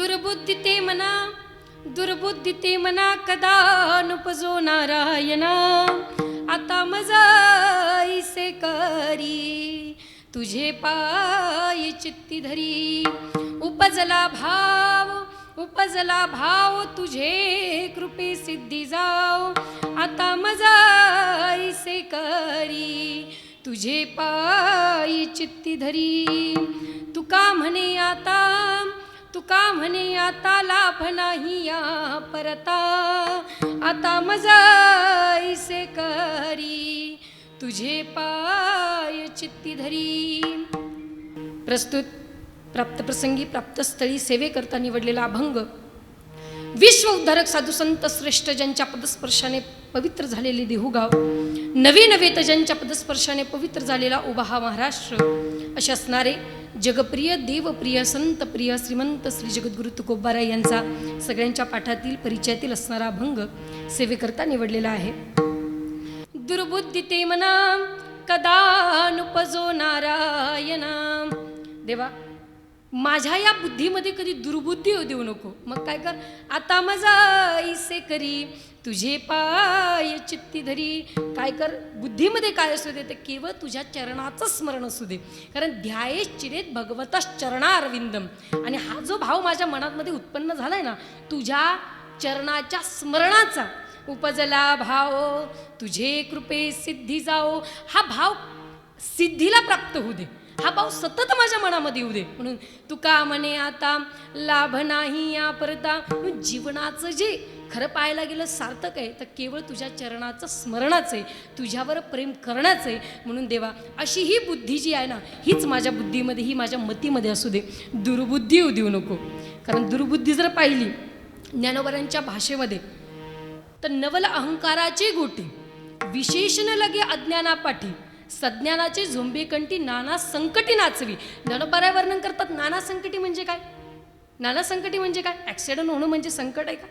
दुर्बुद्धी ते मना दुर्बुद्धी ते मना कदा नुपजो नारायणा आता मजा ऐसे करी तुझे पाय चित्ती धरी। उपजला भाव उपजला भाव तुझे कृपे सिद्धी जाव आता मजा ऐसे करी तुझे पायी चित्ती धरी। तुका म्हणे आता तुका म्हणे आता लाभ नाही या परता. आता मजाईसे करी तुझे पाय चित्ती धरी. प्रस्तुत प्राप्तप्रसंगी प्राप्तस्थळी सेवेकरता निवडलेला अभंग. विश्व उद्धारक साधू संत श्रेष्ठ ज्यांच्या पदस्पर्शाने पवित्र झालेले देहूगाव. नवे नवे ज्यांच्या पदस्पर्शाने पवित्र झालेला उभा हा महाराष्ट्र. असे असणारे जगप्रिय देवप्रिय संतप्रिय श्रीमंत श्री जगद्गुरु तुकोबाराय यांचा सगळ्यांच्या पाठातील परिचयातील असणारा अभंग सेवेकरता निवडलेला आहे. दुर्बुद्धी ते मना कदा नुपजो नारायणा. देवा माझ्या या बुद्धीमध्ये कधी दुर्बुद्धी हो देऊ नको. मग काय कर? आता माझा ऐसे करी तुझे पाय चित्ती धरी. काय कर? बुद्धीमध्ये काय असू दे ते केवळ तुझ्या चरणाचं स्मरण असू दे. कारण ध्याये चिरेत चरणा अरविंदम आणि हा जो भाव माझ्या मनामध्ये उत्पन्न झालाय ना तुझ्या चरणाच्या स्मरणाचा. उपजला भाव तुझे कृपे सिद्धी जाओ. हा भाव सिद्धीला प्राप्त होऊ दे. हा भाव सतत माझ्या मनामध्ये येऊ दे. म्हणून तुका म्हणे आता लाभ नाही या परता. जीवनाचं जे खरं पाहायला गेलं सार्थक आहे तर केवळ तुझ्या चरणाचं स्मरणाचं आहे. तुझ्यावर प्रेम करण्याचं आहे. म्हणून देवा अशी ही बुद्धी जी आहे ना हीच माझ्या बुद्धीमध्ये ही माझ्या मतीमध्ये असू दे. दुर्बुद्धी येऊ देऊ नको. कारण दुर्बुद्धी जर पाहिली ज्ञानोबरांच्या भाषेमध्ये तर नवल अहंकाराची गोटी विशेषण लगे अज्ञानापाठी संज्ञानाची झुंबी कंटी नाना संकटी नाचवी. ज्ञानोबाराय वर्णन करतात नाना संकटी म्हणजे काय? नाना संकटी म्हणजे काय? ॲक्सिडेंट होणं म्हणजे संकट आहे का?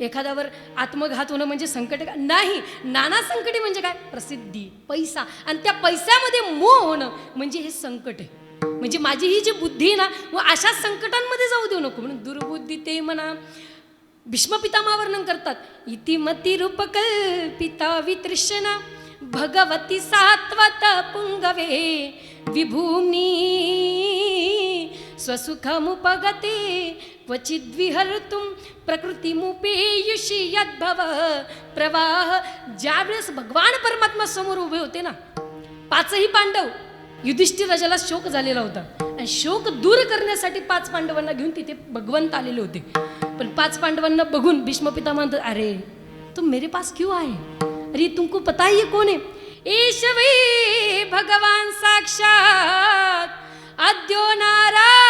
एखाद्यावर आत्मघात होणं म्हणजे संकट आहे का? नाही नाना संकटी म्हणजे काय? प्रसिद्धी पैसा. आणि त्या पैशामध्ये मोह होणं म्हणजे हे संकट आहे. म्हणजे माझी ही जी बुद्धी आहे ना व अशा संकटांमध्ये जाऊ देऊ नको. म्हणून दुर्बुद्धी ते म्हणा. भीष्मपितामह वर्णन करतात इतिमती रूपकल्पिता वितृष्णा. भगवती सात्वत पुङ्गवे विभूमि स्वसुखमुपगते क्वचिद्विहर्तुं प्रकृतीमुपेयुषी यद्भव प्रवाह ज्यावेळेस भगवान परमात्मा समोर उभे होते ना पाचही पांडव युधिष्ठिर राजाला शोक झालेला होता. आणि शोक दूर करण्यासाठी पाच पांडवांना घेऊन तिथे भगवंत आलेले होते. पण पाच पांडवांना बघून भीष्मपिता म्हणतात अरे तुम मेरे पास क्यों आहे? अरे तुमको पता ही कौन है? ईश्वरी भगवान साक्षात अद्यो नारायण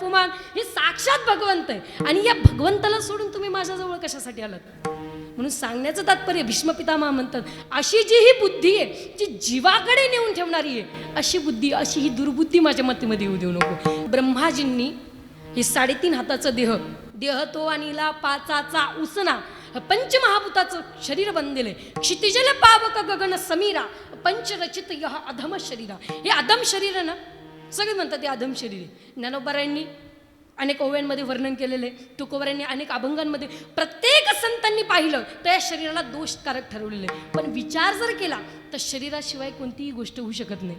पुमान हे साक्षात भगवंत आहे. आणि या भगवंताला सोडून तुम्ही माझ्याजवळ कशासाठी आलात? म्हणून सांगण्याचं तात्पर्य भीष्मपितामह म्हणतात अशी जी ही बुद्धी आहे जी जीवाकडे नेऊन ठेवणारी आहे अशी बुद्धी अशी ही दुर्बुद्धी माझ्या मतीमध्ये येऊ देऊ नको. ब्रह्माजींनी हे साडेतीन हाताचं देह देह तो अनिला पाचाचा उसना पंचमहाभूताचं शरीर बनलेलं आहे. क्षितिजल पावक गगन समीरा पंचरचित यह अधम शरीरा. हे अधम शरीर आहे ना? सगळे म्हणतात ते अधम शरीर आहे. ज्ञानोबारायांनी अनेक ओव्यांमध्ये वर्णन केलेले तुकोबऱ्यांनी अनेक अभंगांमध्ये प्रत्येक संतांनी पाहिलं तर या शरीराला दोषकारक ठरवलेलं आहे. पण विचार जर केला तर शरीराशिवाय कोणतीही गोष्ट होऊ शकत नाही.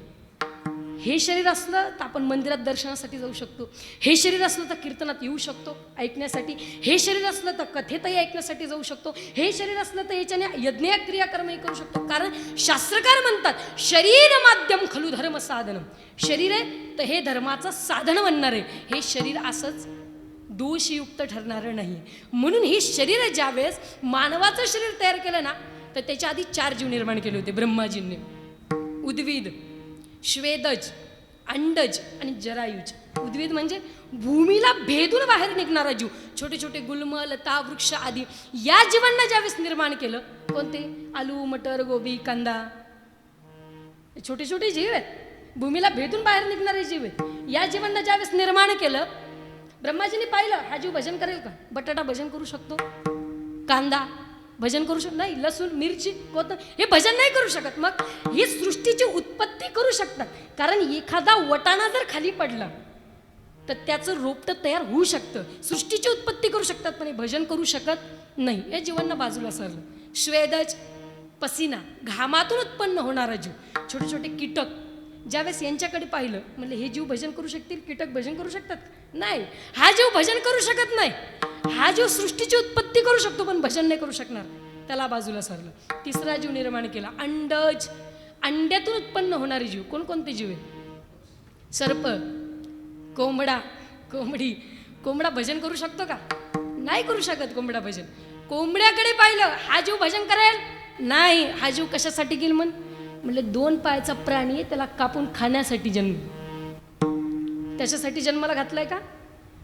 हे शरीर असलं तर आपण मंदिरात दर्शनासाठी जाऊ शकतो. हे शरीर असलं तर कीर्तनात येऊ शकतो ऐकण्यासाठी. हे शरीर असलं तर कथेतही ऐकण्यासाठी जाऊ शकतो. हे शरीर असलं तर याच्याने यज्ञ क्रियाकर्मही करू शकतो. कारण शास्त्रकार म्हणतात शरीर माध्यम खलू धर्म साधन शरीर आहे तर हे धर्माचं साधन बनणार आहे. हे शरीर असंच दोषयुक्त ठरणारं नाही. म्हणून हे शरीर ज्यावेळेस मानवाचं शरीर तयार केलं ना तर त्याच्या आधी चार जीव निर्माण केले होते ब्रह्माजींनी. उद्विद श्वेदज अंडज आणि जरायुज. उद्भिद म्हणजे भूमीला भेदून बाहेर निघणारा जीव. छोटे छोटे गुल्म लता वृक्ष आदी या जीवांना ज्यावेळेस निर्माण केलं कोणते? आलू मटर गोबी कांदा. छोटे छोटे जीव आहेत. भूमीला भेदून बाहेर निघणारे जीव आहेत. या जीवांना ज्यावेळेस निर्माण केलं ब्रह्माजीने पाहिलं हा जीव भजन करेल का? बटाटा भजन करू शकतो. कांदा. भजन करू शकत नाही लसूण मिरची कोथं हे भजन नाही करू शकत. मग हे सृष्टीची उत्पत्ती करू शकतात. कारण एखादा वटाणा जर खाली पडला तर त्याचं रोपटं तयार होऊ शकतं. सृष्टीची उत्पत्ती करू शकतात पण हे भजन करू शकत नाही. या जीवन बाजूला सरलं. श्वेदज पसिना घामातून उत्पन्न होणारा जीव. छोटे छोटे कीटक ज्यावेळेस यांच्याकडे पाहिलं म्हणलं हे जीव भजन करू शकतील? कीटक भजन करू शकतात? नाही हा जीव भजन करू शकत नाही. हा जीव सृष्टीची उत्पत्ती करू शकतो पण भजन नाही करू शकणार. त्याला बाजूला सरलं. तिसरा जीव निर्माण केला. अंडज अंड्यातून उत्पन्न होणारे जीव. कोणकोणते जीव आहे सर्प कोंबडा कोंबडी. कोंबडा भजन करू शकतो का? नाही करू शकत कोंबडा भजन. कोंबड्याकडे पाहिलं हा जीव भजन करेल नाही हा जीव कशासाठी गेल म्हण? म्हणलं दोन पायाचा प्राणी आहे त्याला कापून खाण्यासाठी जन्म. त्याच्यासाठी जन्माला घातलाय का?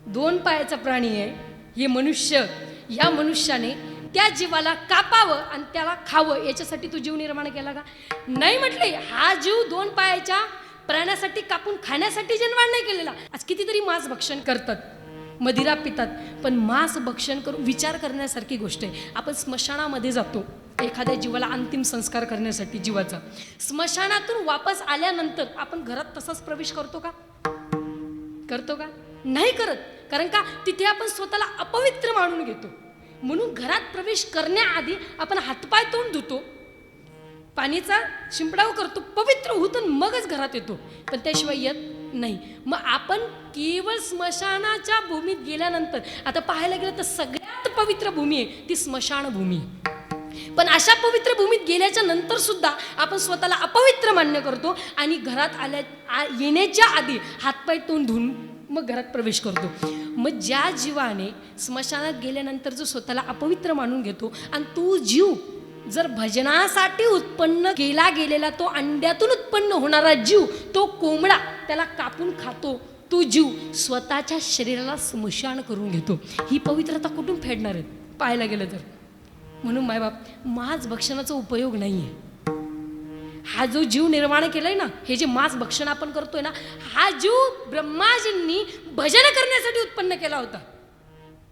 दोन पायाचा प्राणी आहे हे मनुष्य या मनुष्याने त्या जीवाला कापावं आणि त्याला खावं याच्यासाठी तू जीव निर्माण केला का? नाही म्हटले हा जीव दोन पायाच्या प्राण्यासाठी कापून खाण्यासाठी जन्माण नाही केलेला आज कितीतरी मांस भक्षण करतात. मदिरा पितात. पण मांस भक्षण करून विचार करण्यासारखी गोष्ट आहे. आपण स्मशानामध्ये जातो. एखाद्या जीवाला अंतिम संस्कार करण्यासाठी जीवाचा. स्मशानातून वापस आल्यानंतर आपण घरात तसाच प्रवेश करतो का? करतो का? नाही करत. कारण का? तिथे आपण स्वतःला अपवित्र मानून घेतो. म्हणून घरात प्रवेश करण्याआधी आपण हातपाय तोंड धुतो. पाणीचा शिंपडाव करतो. पवित्र होतो आणि मगच घरात येतो. पण त्याशिवाय येत नाही. मग आपण केवळ स्मशानाच्या भूमीत गेल्यानंतर आता पाहायला गेलं तर सगळ्यात पवित्र भूमी आहे ती स्मशानभूमी आहे पण अशा पवित्र भूमीत गेल्याच्यानंतर सुद्धा आपण स्वतःला अपवित्र मान्य करतो आणि घरात आल्या आ- येण्याच्या आधी हातपाय तोंड धुवून मग घरात प्रवेश करतो. मग ज्या जीवाने स्मशानात गेल्यानंतर जो स्वतःला अपवित्र मानून घेतो आणि तो जीव जर भजनासाठी उत्पन्न केला गेलेला तो अंड्यातून उत्पन्न होणारा जीव तो कोंबडा त्याला कापून खातो तो जीव स्वतःच्या शरीराला स्मशान करून घेतो. ही पवित्रता कुठून फेडणार आहे? पाहायला गेलं तर. म्हणून मायबाप मांस भक्षणाचा उपयोग नाही आहे हा जो जीव निर्माण केलाय ना हे जे मांस भक्षण आपण करतोय ना हा जीव ब्रह्माजींनी भजन करण्यासाठी उत्पन्न केला होता.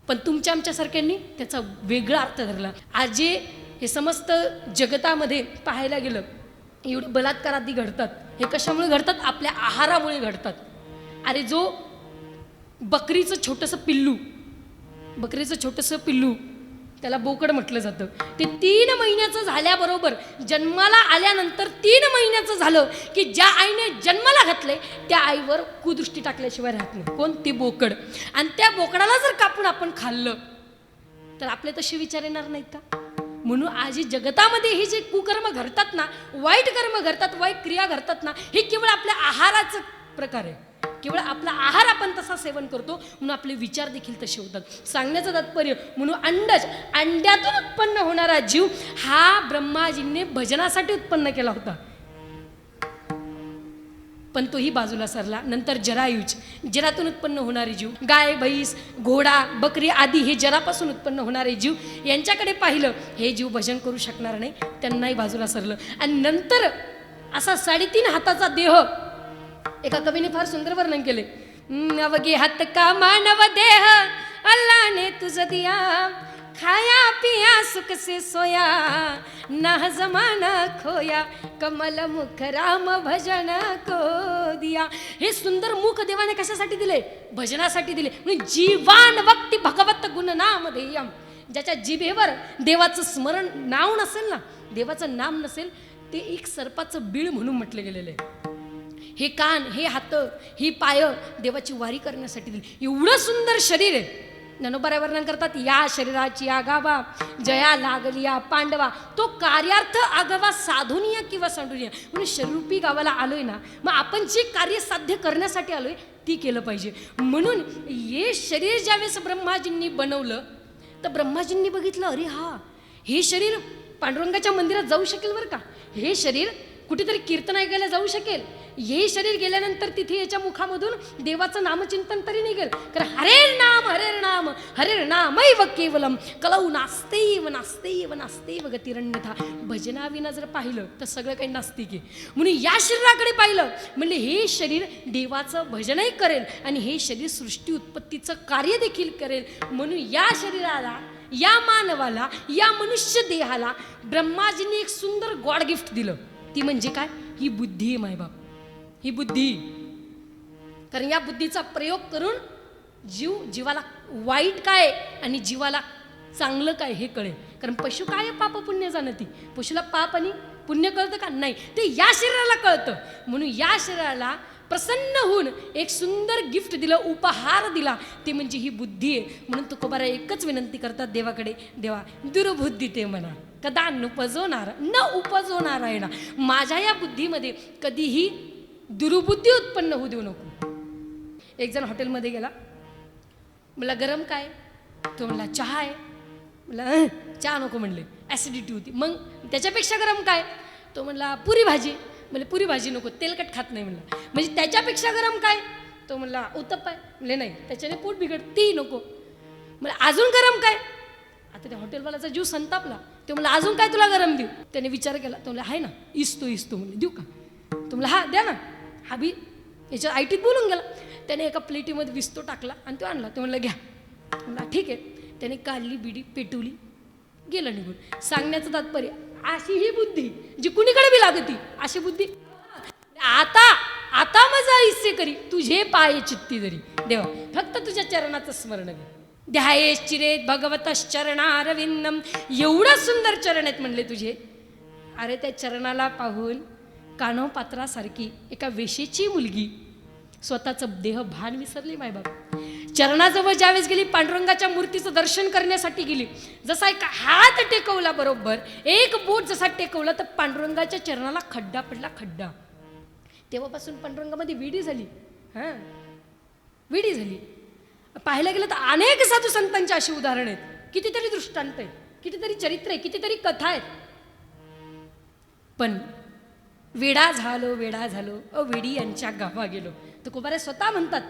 पण तुमच्या आमच्यासारख्यांनी त्याचा वेगळा अर्थ धरला. आज जे हे समस्त जगतामध्ये पाहायला गेलं एवढी बलात्कारादी घडतात. हे कशामुळे घडतात? आपल्या आहारामुळे घडतात. अरे जो बकरीचं छोटंसं पिल्लू बकरीचं छोटंसं पिल्लू त्याला बोकड म्हटलं जातं. ते तीन महिन्याचं झाल्याबरोबर जन्माला आल्यानंतर तीन महिन्याचं झालं की ज्या आईने जन्माला घातले त्या आईवर कुदृष्टी टाकल्याशिवाय राहत नाही. कोण? ती बोकड. आणि त्या बोकडाला जर कापून आपण खाल्लं तर आपले तसे विचार येणार नाहीत का? म्हणून आज ही जगतामध्ये हे जे कुकर्म घडतात ना वाईट कर्म घडतात वाईट क्रिया घडतात ना हे केवळ आपल्या आहाराचं प्रकार आहे. केवळ आपला आहार आपण तसा सेवन करतो म्हणून आपले विचार देखील तसे होतात. सांगण्याचं तात्पर्य म्हणून अंडज अंड्यातून उत्पन्न होणारा जीव हा ब्रह्माजींनी भजनासाठी उत्पन्न केला होता. पण तोही बाजूला सरला. नंतर जरायुज जरातून उत्पन्न होणारे जीव. गाय बैस घोडा बकरी आदी हे जरापासून उत्पन्न होणारे जीव यांच्याकडे पाहिलं हे जीव भजन करू शकणार नाही. त्यांनाही बाजूला सरलं. आणि नंतर असा साडेतीन हाताचा देह एका कवीने फार सुंदर वर्णन केले. अवघे हात का मानव देह? अल्लाने तुझ दिया. खाया पिया सुख से सोया ना जमाना खोया कमल मुख राम भजन को दिया हे सुंदर मुख देवाने कशासाठी दिले? भजनासाठी दिले. म्हणजे जीवान वक्ती भगवत गुण नाम ध्येयम ज्याच्या जिभेवर देवाचं स्मरण नाव नसेल ना देवाचं नाम नसेल ते एक सर्पाचं बीळ म्हणून म्हटलं गेलेलं. आहे हे कान हे हात ही पाय देवाची वारी करण्यासाठी दिली. एवढं सुंदर शरीर आहे. ज्ञानोबाऱ्या वर्णन करतात या शरीराची आगावा जया लागलिया पांडवा. तो कार्यार्थ आगावा साधुनिया किंवा सांडुनिया. म्हणून शरीरूपी गावाला आलोय ना मग आपण जे कार्य साध्य करण्यासाठी आलोय ती केलं पाहिजे. म्हणून हे शरीर ज्यावेळेस ब्रह्माजींनी बनवलं तर ब्रह्माजींनी बघितलं अरे हा हे शरीर पांडुरंगाच्या मंदिरात जाऊ शकेल बरं का? हे शरीर कुठेतरी कीर्तन ऐकायला जाऊ शकेल. हे शरीर गेल्यानंतर तिथे याच्या मुखामधून देवाचं नामचिंतन तरी निघेल. कारण हरेर नाम हरेर नाम. हरेर केवलम कलऊ नास्तेव नास्तेव नास्तेव गतिरण्यथा भजनाविना जर पाहिलं तर सगळं काही नास्तिक आहे. म्हणून या शरीराकडे पाहिलं म्हणजे हे शरीर देवाचं भजनही करेल आणि हे शरीर सृष्टी उत्पत्तीचं कार्य देखील करेल. म्हणून या शरीराला या मानवाला या मनुष्य देहाला ब्रह्माजींनी एक सुंदर गॉड गिफ्ट दिलं. ती म्हणजे काय? ही बुद्धी आहे मायबाप. ही बुद्धी. कारण या बुद्धीचा प्रयोग करून जीव जीवाला वाईट काय आणि जीवाला चांगलं काय हे कळेल. कारण पशु काय पाप पुण्य जाणती पशुला पाप आणि पुण्य कळतं का? नाही. ते या शरीराला कळतं. म्हणून या शरीराला प्रसन्न होऊन एक सुंदर गिफ्ट दिलं उपहार दिला. ते म्हणजे ही बुद्धी आहे. म्हणून तुकोबारा एकच विनंती करतात देवाकडे देवा दुर्बुद्धी ते म्हणा. कदा नुपजवणार न उपजवणार आहे ना. माझ्या या बुद्धीमध्ये कधीही दुर्बुद्धी उत्पन्न होऊ देऊ नको. एक जण हॉटेलमध्ये गेला. मला गरम काय? तो म्हणला चहा आहे. मला चहा नको म्हणले. ॲसिडिटी होती. मग त्याच्यापेक्षा गरम काय? तो म्हणला पुरी भाजी. म्हणजे पुरी भाजी नको. तेलकट खात नाही म्हणला. म्हणजे त्याच्यापेक्षा गरम काय? तो म्हणला उत्तप्पा आहे. म्हणले नाही. त्याच्याने पोट बिघड ती नको. मला अजून गरम काय? आता त्या हॉटेलवाल्याचा जीव संतापला. तो म्हणला अजून काय तुला गरम देऊ? त्याने विचार केला. तो म्हणला आहे ना इस्तो इस्तो म्हणले देऊ का? तो म्हणला हा द्या ना. हा बी याच्या आय टीत बोलून गेला. त्याने एका प्लेटीमध्ये विस्तो टाकला आणि तो आणला. तो म्हणला घ्या. म्हणला ठीक आहे. त्याने काढली बिडी पेटवली गेलं निघून. सांगण्याचं तात्पर्य अशी ही बुद्धी जी कुणीकडे बी लागती अशी बुद्धी. आता आता मजा हिस्से करी तुझे पाय चित्ती जरी. देवा फक्त तुझ्या चरणाचं स्मरण घे. ध्यायेश चिरेत भगवत एवढं सुंदर चरण आहेत म्हणले तुझे. अरे त्या चरणाला पाहून कानोपात्रासारखी एका वेशेची मुलगी. स्वतःचं देह भान विसरली मायबाप. चरणाजवळ ज्यावेळेस गेली पांडुरंगाच्या मूर्तीचं दर्शन करण्यासाठी गेली. जसा एक हात टेकवला बरोबर एक बोट जसा टेकवला तर पांडुरंगाच्या चरणाला खड्डा पडला खड्डा. तेव्हापासून पांडुरंगामध्ये विडी झाली. हां? विडी झाली. पाहायला गेलं तर अनेक साधू संतांची अशी उदाहरणं आहेत. कितीतरी दृष्टांत आहेत कितीतरी चरित्र आहे कितीतरी कथा आहेत. पण वेडा झालो वेडा झालो. अ वेडी यांच्या गावा गेलो. तर कुबारे स्वतः म्हणतात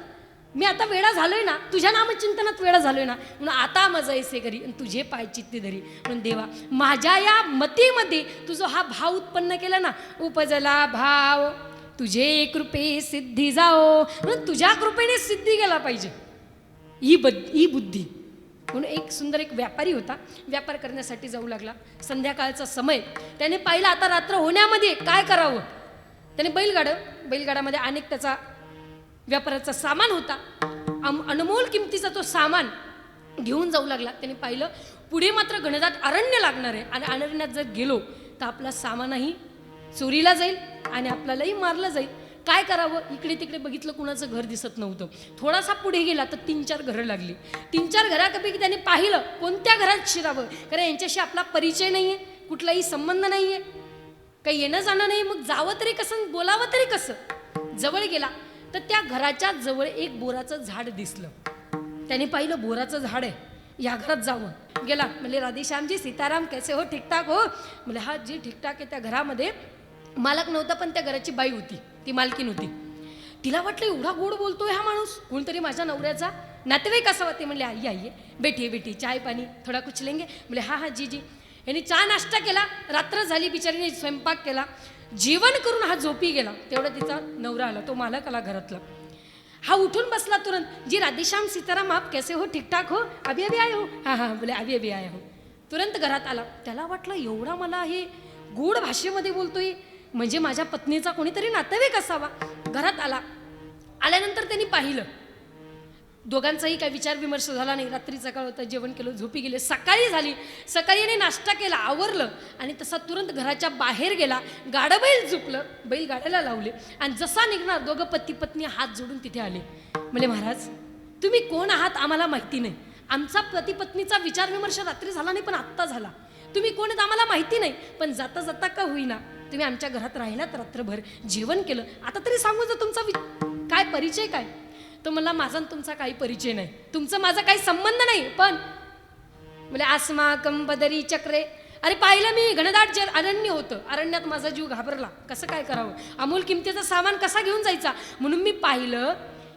मी आता वेडा झालोय ना तुझ्या नामचिंतनात वेडा झालोय ना म्हणून आता मजा येसे घरी आणि तुझे पाय चित्ते धरी. म्हणून देवा माझ्या या मतीमध्ये तुझं हा भाव उत्पन्न केला ना उपजला भाव. तुझे कृपे सिद्धी जाओ. म्हणून तुझ्या कृपेने सिद्धी गेला पाहिजे. ही बद ही बुद्धी. म्हणून एक सुंदर एक व्यापारी होता. व्यापार करण्यासाठी जाऊ लागला. संध्याकाळचा समय. त्याने पाहिलं आता रात्र होण्यामध्ये काय करावं? त्याने बैलगाडं बैलगाडामध्ये अनेक त्याचा व्यापाराचा सामान होता. अम अनमोल किमतीचा तो सामान घेऊन जाऊ लागला. त्याने पाहिलं पुढे मात्र घनदाट अरण्य लागणार आहे. आणि अरण्यात जर गेलो तर आपला सामानही चोरीला जाईल आणि आपल्यालाही मारलं जाईल. काय करावं? इकडे तिकडे बघितलं कुणाचं घर दिसत नव्हतं. थोडासा पुढे गेला तर तीन चार घरं लागली. तीन चार घरापैकी त्याने पाहिलं कोणत्या घरात शिरावं? कारण यांच्याशी आपला परिचय नाही आहे कुठलाही संबंध नाही आहे काही येणं जाणं नाही मग जावं तरी कसं बोलावं तरी कसं? जवळ गेला तर त्या घराच्या जवळ एक बोराचं झाड दिसलं. त्याने पाहिलं बोराचं झाड आहे या घरात जावं. गेला म्हणजे राधेश्यामजी सीताराम कैसे हो? ठीकठाक हो? म्हणजे हा जी ठीकठाक आहे त्या घरामध्ये मालक नव्हता पण त्या घराची बाई होती. ती मालकीन होती. तिला वाटलं एवढा गोड बोलतोय हा माणूस. कोणतरी माझ्या नवऱ्याचा नातेवाईक असावा ते म्हणले आई आई बेटी बेटी चाय पाणी थोडा कुछ लेंगे. म्हणजे हा हा जी जी. यांनी चहा नाश्ता केला रात्र झाली बिचारीने स्वयंपाक केला जेवण करून हा झोपी गेला. तेवढा तिचा नवरा आला तो मालक आला घरातला. हा उठून बसला तुरंत जी राधेश्याम सीताराम आप कैसे हो? ठीकठाक हो? अभी अभी आय हो? हा हा बोले अभी अभी आय हो. तुरंत घरात आला. त्याला वाटलं एवढा मला हे गोड भाषेमध्ये बोलतोय. म्हणजे माझ्या पत्नीचा कोणीतरी नातेवाईक असावा. घरात आला. आल्यानंतर त्यांनी पाहिलं. दोघांचाही काही विचार विमर्श झाला नाही. रात्री सकाळ होता जेवण केलं झोपी गेले. सकाळी झाली. सकाळी याने नाश्ता केला आवरलं. आणि तसा तुरंत घराच्या बाहेर गेला. गाडं बैल झुपलं बैल गाड्याला लावले. आणि जसा निघणार दोघं पती पत्नी हात जोडून तिथे आले. म्हणजे महाराज तुम्ही कोण आहात आम्हाला माहिती नाही. आमचा पती पत्नीचा विचार विमर्श रात्री झाला नाही पण आत्ता झाला. तुम्ही कोण आहेत आम्हाला माहिती नाही. पण जाता जाता का होईना तुम्ही आमच्या घरात राहिलात रात्रभर जेवण केलं. आता तरी सांगू जर तुमचा वि- काय परिचय काय? तो मला माझा तुमचा काही परिचय नाही. तुमचं माझा काही संबंध नाही पण म्हणजे आसमा कंबदरी चक्रे. अरे पाहिलं मी घनदाट जे अरण्य होतं. अरण्यात माझा जीव घाबरला. कसं काय करावं? अमोल किमतीचा सामान कसा घेऊन जायचा? म्हणून मी पाहिलं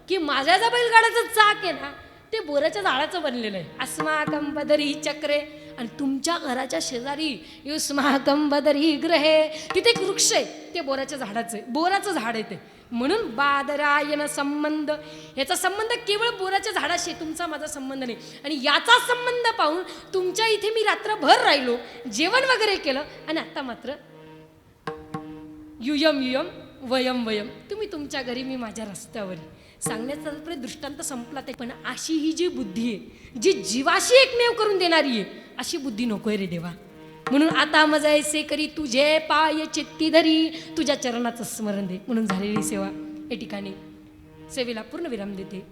की माझ्या ज्या बैलगाड्याचं चाक आहे ना ते बोराच्या झाडाचं बनलेलं आहे. अस्मा कंबदरी चक्रे. आणि तुमच्या घराच्या शेजारी युस्मा कंबदरी ग्रहे. तिथे एक वृक्ष आहे ते बोराच्या झाडाचं आहे. बोराचं झाड आहे ते. म्हणून बादरायन संबंध. याचा संबंध केवळ बोराच्या झाडाशी तुमचा माझा संबंध नाही. आणि याचा संबंध पाहून तुमच्या इथे मी रात्रभर राहिलो जेवण वगैरे केलं आणि आता मात्र युयम युयम वयम वयम. तुम्ही तुमच्या घरी मी माझ्या रस्त्यावर. सांगण्याचा तात्पर्य दृष्टांत संपला ते पण अशी ही जी बुद्धी आहे जी जीवाशी एकमेव करून देणारी आहे अशी बुद्धी नकोय रे देवा. म्हणून आता मजा ऐसे करी तुझे पाय चित्ती धरी तुझ्या चरणाचं स्मरण दे. म्हणून झालेली सेवा या ठिकाणी सेवेला पूर्ण विराम देते.